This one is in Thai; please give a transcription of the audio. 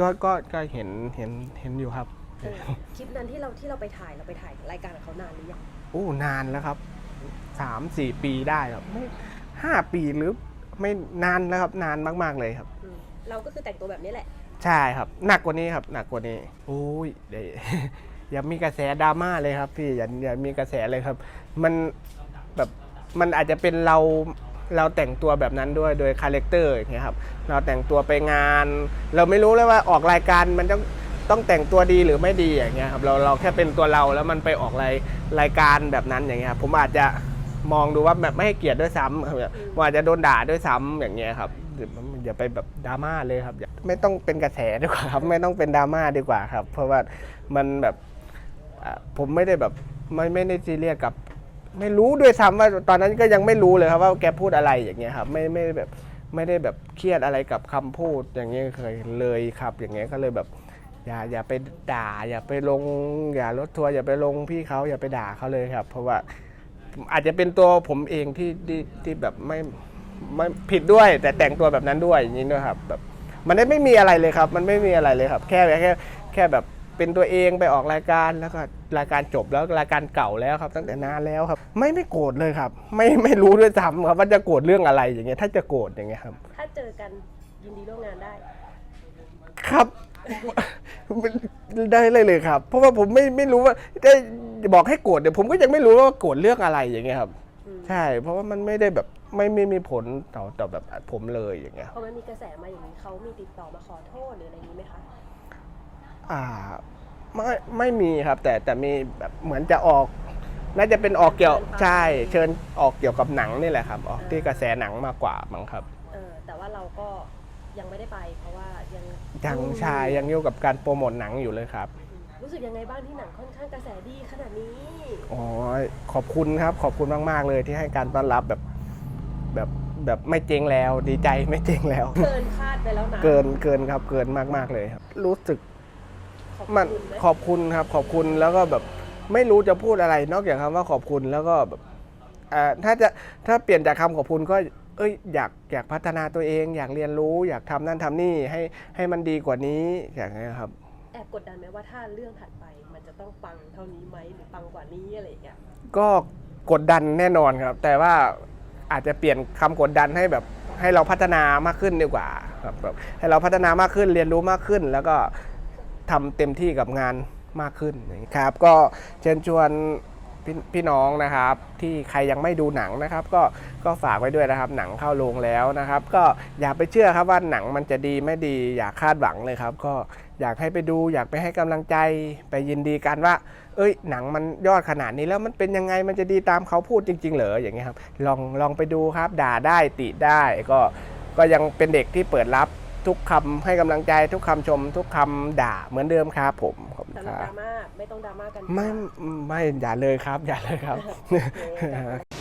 ก็ก็ก็เห็นเห็นเห็นอยู่ครับ เออคลิปนั้นที่เราที่เราไปถ่ายเราไปถ่ายรายการกับเขานานหรือยังโอ้นานแล้วครับสามสี่ปีได้ครับไม่ห้าปีหรือไม่นานแล้วครับนานมาก ๆเลยครับ อืมเราก็คือแต่งตัวแบบนี้แหละ ใช่ครับ หนักกว่านี้ครับ หนักกว่านี้โอ้ยเดี๋ยว อย่ามีกระแสดราม่าเลยครับพี่อย่าอย่ามีกระแสเลยครับ มันแบบมันอาจจะเป็นเรา เราแต่งตัวแบบนั้นด้วยโดยคาแรคเตอร์อย่างเงี้ยครับเราแต่งตัวไปงาน เราไม่รู้เลยว่าออกรายการมันต้องต้องแต่งตัวดีหรือไม่ดีอย่างเงี้ยครับเราเราแค่เป็นตัวเราแล้วมันไปออกรายรายการแบบนั้นอย่างเงี้ยครับผมอาจจะมองดูว่าแบบไม่ให้เกียรติด้วยซ้ำผมอาจจะโดนด่าด้วยซ้ำอย่างเงี้ยครับอย่าไปแบบดราม่าเลยครับอย่าไม่ต้องเป็นกระแสดีกว่าครับ ไม่ต้องเป็นดราม่าดีกว่าครับ เพราะว่ามันแบบผมไม่ได้แบบไม่ไม่ได้ซีเรียสกับ ไม่รู้ด้วยซ้ำว่าตอนนั้นก็ยังไม่รู้เลยครับว่าแกพูดอะไรอย่างเงี้ยครับไม่ไม่แบบไม่ได้แบบเครียดอะไรกับคำพูดอย่างเงี้ยเคยเลยครับ อย่างเงี้ยก็เลยแบบ อย่าอย่าไปด่า อย่าไปลง อย่ารถทัวร์อย่าไปลงพี่เขาอย่าไปด่าเขาเลยครับ เพราะว่าอาจจะเป็นตัวผมเองที่ที่ที่แบบไม่ไม่ผิดด้วย แต่แต่งตัวแบบนั้นด้วยอย่างนี้ด้วยครับแบบมันไม่มีอะไรเลยครับ มันไม่มีอะไรเลยครับ แค่แค่แค่แบบ เป็นตัวเองไปออกรายการแล้วก็รายการจบแล้วรายการเก่าแล้วครับ ตั้งแต่นานแล้วครับ ไม่ไม่โกรธเลยครับ ไม่ไม่รู้ด้วยซ้ำครับว่าจะโกรธเรื่องอะไรอย่างเงี้ยถ้าจะโกรธอย่างเงี้ยครับ ถ้าเจอกันยินดีร่วมงานได้ ครับ ได้เลยเลยครับ เพราะว่าผมไม่ไม่รู้ว่าได้บอกให้โกรธเดี๋ยวผมก็ยังไม่รู้ว่าโกรธเรื่องอะไรอย่างเงี้ยครับอืมใช่ เพราะว่ามันไม่ได้แบบไม่ไม่มีผลต่อต่อแบบผมเลยอย่างเงี้ยพอมันมีกระแสมาอย่างนี้เขามีติดต่อมาขอโทษหรืออะไรอย่างนี้ไหมคะ อ่าไม่ไม่มีครับ แต่แต่มีแบบเหมือนจะออก น่าจะเป็นออกเกี่ยวใช่ เชิญออกเกี่ยวกับหนังนี่แหละครับ ออกที่กระแสหนังมากกว่ามั้งครับ เออแต่ว่าเราก็ยังไม่ได้ไป เพราะว่ายังยังชายยังอยู่กับการโปรโมทหนังอยู่เลยครับอืมรู้สึกยังไงบ้างที่หนังค่อนข้างกระแสดีขนาดนี้โอ้ยขอบคุณครับ ขอบคุณมากๆเลยที่ให้การต้อนรับแบบแบบแบบไม่เจ๊งแล้ว ดีใจไม่เจ๊งแล้ว เกินคาดไปแล้วนะเกินเกินครับเกินมากๆเลยครับ รู้สึกขอบ มันคุณไหมขอบคุณครับขอบคุณแล้วก็แบบไม่รู้จะพูดอะไร นอกจากคำว่าขอบคุณแล้วก็แบบอ่าถ้าจะถ้าเปลี่ยนจากคำขอบคุณก็ เอ้ยอยากอยากพัฒนาตัวเอง อยากเรียนรู้ อยากทำนั่นทำนี่ให้ให้มันดีกว่านี้อย่างนี้ยครับ แอบกดดันไหมว่าถ้าเรื่องถัดไปมันจะต้องปังเท่านี้ไหมหรือปังกว่านี้อะไรอย่างเงี้ยก็กดดันแน่นอนครับ แต่ว่าอาจจะเปลี่ยนคำกดดันให้แบบให้เราพัฒนามากขึ้นดีกว่าครับแบบให้เราพัฒนามากขึ้นเรียนรู้มากขึ้น แล้วก็ ทำเต็มที่กับงานมากขึ้นนะครับ ก็เชิญชวนพี่พี่น้องนะครับ ที่ใครยังไม่ดูหนังนะครับ ก็ก็ฝากไว้ด้วยนะครับ หนังเข้าโรงแล้วนะครับ ก็อย่าไปเชื่อครับว่าหนังมันจะดีไม่ดีอย่าคาดหวังเลยครับ ก็อยากให้ไปดู อยากไปให้กำลังใจไปยินดีกันว่า เอ้ย หนังมันยอดขนาดนี้แล้วมันเป็นยังไงมันจะดีตามเขาพูดจริง ๆ เหรออย่างเงี้ยครับ ลองลองไปดูครับ ด่าได้ติได้ก็ก็ยังเป็นเด็กที่เปิดรับ ทุกคำให้กำลังใจทุกคำชม ทุกคำด่าเหมือนเดิมครับผมขอบคุณแต่คเรารัดบราม่าไม่ต้องดราม่ากัน ไม่ไม่อย่าเลยครับ อย่าเลยครับ โอเค